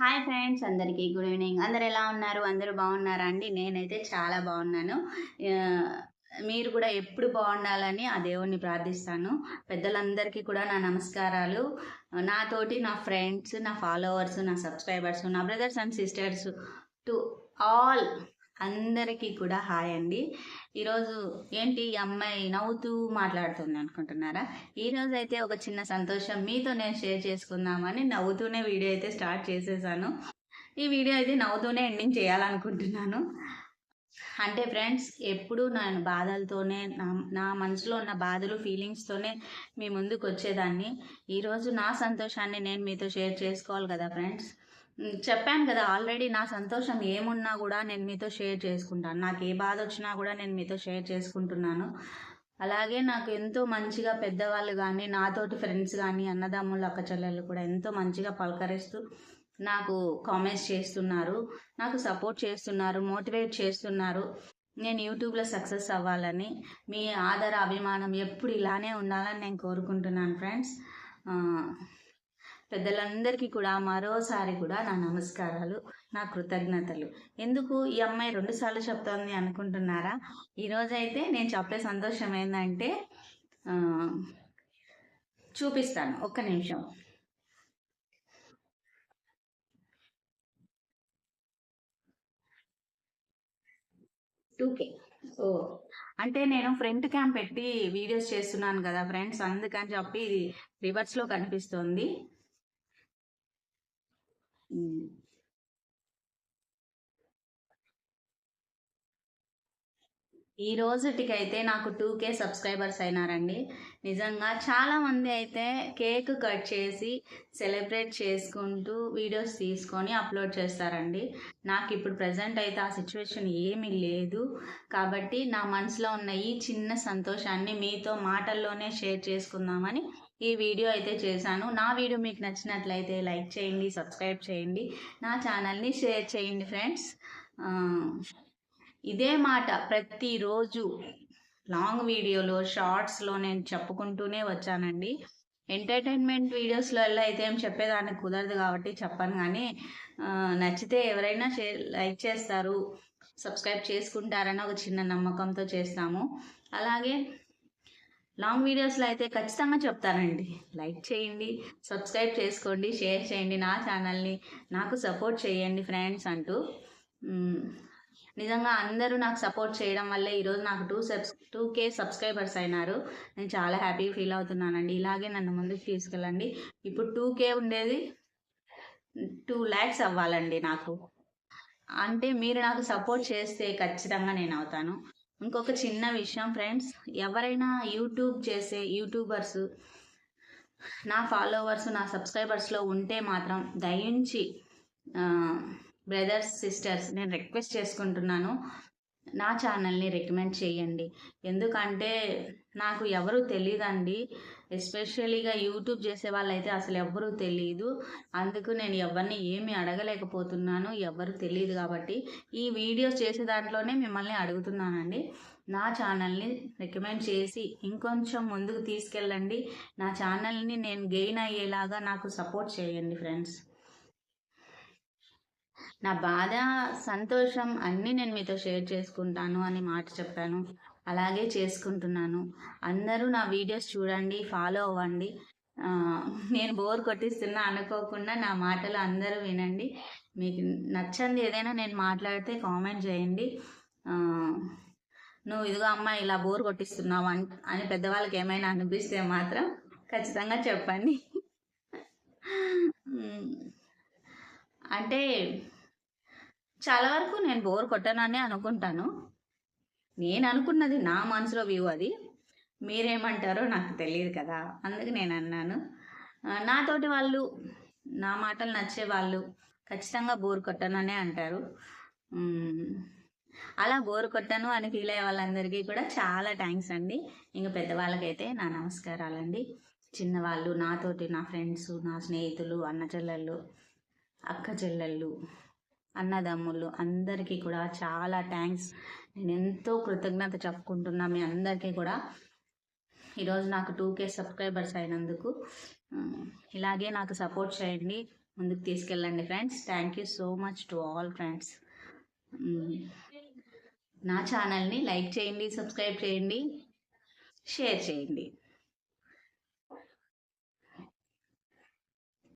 Hi friends అందరికీ good evening. అందరు ఎలా ఉన్నారు? అందరూ బాగున్నారా అండి? నేనైతే చాలా బాగున్నాను. మీరు కూడా ఎప్పుడు బాగుండాలని ఆ దేవుణ్ణి ప్రార్థిస్తాను. పెద్దలందరికీ కూడా నా నమస్కారాలు. నాతోటి నా ఫ్రెండ్స్ నా ఫాలోవర్స్ నా సబ్స్క్రైబర్స్ నా brothers and sisters to all అందరికీ కూడా హాయ్ అండి. ఈరోజు ఏంటి ఈ అమ్మాయి నవ్వుతూ మాట్లాడుతుంది అనుకుంటున్నారా? ఈరోజు అయితే ఒక చిన్న సంతోషం మీతో నేను షేర్ చేసుకుందామని నవ్వుతూనే వీడియో అయితే స్టార్ట్ చేసేసాను. ఈ వీడియో అయితే నవ్వుతూనే ఎండింగ్ చేయాలనుకుంటున్నాను. అంటే ఫ్రెండ్స్ ఎప్పుడు నేను బాధలతోనే నా నా మనసులో ఉన్న బాధలు ఫీలింగ్స్తోనే మీ ముందుకు వచ్చేదాన్ని ఈరోజు నా సంతోషాన్ని నేను మీతో షేర్ చేసుకోవాలి కదా ఫ్రెండ్స్? చెప్పాను కదా ఆల్రెడీ నా సంతోషం ఏమున్నా కూడా నేను మీతో షేర్ చేసుకుంటాను. నాకు ఏ బాధ వచ్చినా కూడా నేను మీతో షేర్ చేసుకుంటున్నాను. అలాగే నాకు ఎంతో మంచిగా పెద్దవాళ్ళు కానీ నాతోటి ఫ్రెండ్స్ కానీ అన్నదమ్ములు అక్క చెల్లెళ్ళు కూడా ఎంతో మంచిగా పలకరిస్తూ నాకు కామెంట్స్ చేస్తున్నారు. నాకు సపోర్ట్ చేస్తున్నారు మోటివేట్ చేస్తున్నారు. నేను యూట్యూబ్లో సక్సెస్ అవ్వాలని మీ ఆదర అభిమానం ఎప్పుడు ఇలానే ఉండాలని నేను కోరుకుంటున్నాను ఫ్రెండ్స్ పెద్దలందరికీ కూడా మరోసారి కూడా నా నమస్కారాలు నా కృతజ్ఞతలు. ఎందుకు ఈ అమ్మాయి రెండుసార్లు చెప్తోంది అనుకుంటున్నారా? ఈరోజైతే నేను చెప్పే సంతోషం ఏంటంటే చూపిస్తాను. ఒక్క నిమిషం. టూకే. ఓ. అంటే నేను ఫ్రంట్ క్యామ్ పెట్టి వీడియోస్ చేస్తున్నాను కదా ఫ్రెండ్స్ అందుకని చెప్పి ఇది రివర్స్లో కనిపిస్తుంది. ఈ రోజుటికైతే నాకు టూ కే సబ్స్క్రైబర్స్ అయినారండి. నిజంగా చాలామంది అయితే కేక్ కట్ చేసి సెలబ్రేట్ చేసుకుంటూ వీడియోస్ తీసుకొని అప్లోడ్ చేస్తారండి. నాకు ఇప్పుడు ప్రజెంట్ అయితే ఆ సిచ్యువేషన్ ఏమీ లేదు. కాబట్టి నా మనసులో ఉన్న ఈ చిన్న సంతోషాన్ని మీతో మాటల్లోనే షేర్ చేసుకుందామని ఈ వీడియో అయితే చేశాను. నా వీడియో మీకు నచ్చినట్లయితే లైక్ చేయండి సబ్స్క్రైబ్ చేయండి. నా ఛానల్ని షేర్ చేయండి ఫ్రెండ్స్. ఇదే మాట ప్రతిరోజు లాంగ్ వీడియోలో షార్ట్స్లో నేను చెప్పుకుంటూనే వచ్చానండి. ఎంటర్టైన్మెంట్ వీడియోస్లో అయితే ఏం చెప్పేదానికి కుదరదు కాబట్టి చెప్పను కానీ నచ్చితే ఎవరైనా షేర్ లైక్ చేస్తారు సబ్స్క్రైబ్ చేసుకుంటారని ఒక చిన్న నమ్మకంతో చేస్తాము. అలాగే లాంగ్ వీడియోస్లో అయితే ఖచ్చితంగా చెప్తానండి. లైక్ చేయండి సబ్స్క్రైబ్ చేసుకోండి షేర్ చేయండి నా ఛానల్ని నాకు సపోర్ట్ చేయండి ఫ్రెండ్స్ అంటూ. నిజంగా అందరూ నాకు సపోర్ట్ చేయడం వల్లే ఈరోజు నాకు two subs two K subscribers అయినారు. నేను చాలా హ్యాపీ ఫీల్ అవుతున్నానండి. ఇలాగే నన్ను ముందుకు తీసుకెళ్ళండి. ఇప్పుడు టూ కే ఉండేది టూ ల్యాక్స్ అవ్వాలండి నాకు. అంటే మీరు నాకు సపోర్ట్ చేస్తే ఖచ్చితంగా నేను అవుతాను. ఇంకొక చిన్న విషయం ఫ్రెండ్స్ ఎవరైనా యూట్యూబ్ చేసే యూట్యూబర్స్ నా ఫాలోవర్స్ నా సబ్స్క్రైబర్స్లో ఉంటే మాత్రం దయించి బ్రదర్స్ సిస్టర్స్ నేను రిక్వెస్ట్ చేసుకుంటున్నాను నా ఛానల్ని రికమెండ్ చేయండి. ఎందుకంటే నాకు ఎవరు తెలియదండి ఎస్పెషలీగా యూట్యూబ్ చేసే వాళ్ళైతే అసలు ఎవ్వరూ తెలియదు అందుకు నేను ఎవరిని ఏమీ అడగలేకపోతున్నాను ఎవరు తెలియదు కాబట్టి ఈ వీడియోస్ చేసే దాంట్లోనే మిమ్మల్ని అడుగుతున్నానండి. నా ఛానల్ని రికమెండ్ చేసి ఇంకొంచెం ముందుకు తీసుకెళ్ళండి. నా ఛానల్ని నేను గెయిన్ అయ్యేలాగా నాకు సపోర్ట్ చేయండి ఫ్రెండ్స్. నా బాధ సంతోషం అన్నీ నేను మీతో షేర్ చేసుకుంటాను అని మాట చెప్పాను. అలాగే చేసుకుంటున్నాను. అందరూ నా వీడియోస్ చూడండి ఫాలో అవ్వండి. నేను బోర్ కొట్టిస్తున్నా అనుకోకుండా నా మాటలు అందరూ వినండి. మీకు నచ్చంది ఏదైనా నేను మాట్లాడితే కామెంట్ చేయండి. నువ్వు ఇదిగో అమ్మ ఇలా బోర్ కొట్టిస్తున్నావు అని అని పెద్దవాళ్ళకి ఏమైనా అనిపిస్తే మాత్రం ఖచ్చితంగా చెప్పండి. అంటే చాలా వరకు నేను బోర్ కొట్టనని అనుకుంటాను. నేను అనుకున్నది నా మనసులో వ్యూ అది. మీరేమంటారో నాకు తెలియదు కదా. అందుకు నేను అన్నాను నాతోటి వాళ్ళు నా మాటలు నచ్చే వాళ్ళు ఖచ్చితంగా బోరు కొట్టననే అంటారు. అలా బోరు కొట్టను అని ఫీల్ అయ్యే వాళ్ళందరికీ కూడా చాలా థ్యాంక్స్ అండి. ఇంకా పెద్దవాళ్ళకైతే నా నమస్కారాలండి. చిన్నవాళ్ళు నాతోటి నా ఫ్రెండ్స్ నా స్నేహితులు అన్న చెల్లెళ్ళు అక్క చెల్లెళ్ళు అన్నదమ్ములు అందరికీ కూడా చాలా థ్యాంక్స్ నేను ఎంతో కృతజ్ఞత చెప్పుకుంటున్నా మీ అందరికీ కూడా. ఈరోజు నాకు టూ కే సబ్స్క్రైబర్స్ అయినందుకు ఇలాగే నాకు సపోర్ట్ చేయండి ముందుకు తీసుకెళ్ళండి friends thank you so much to all friends నా ఛానల్ని లైక్ చేయండి సబ్స్క్రైబ్ చేయండి షేర్ చేయండి.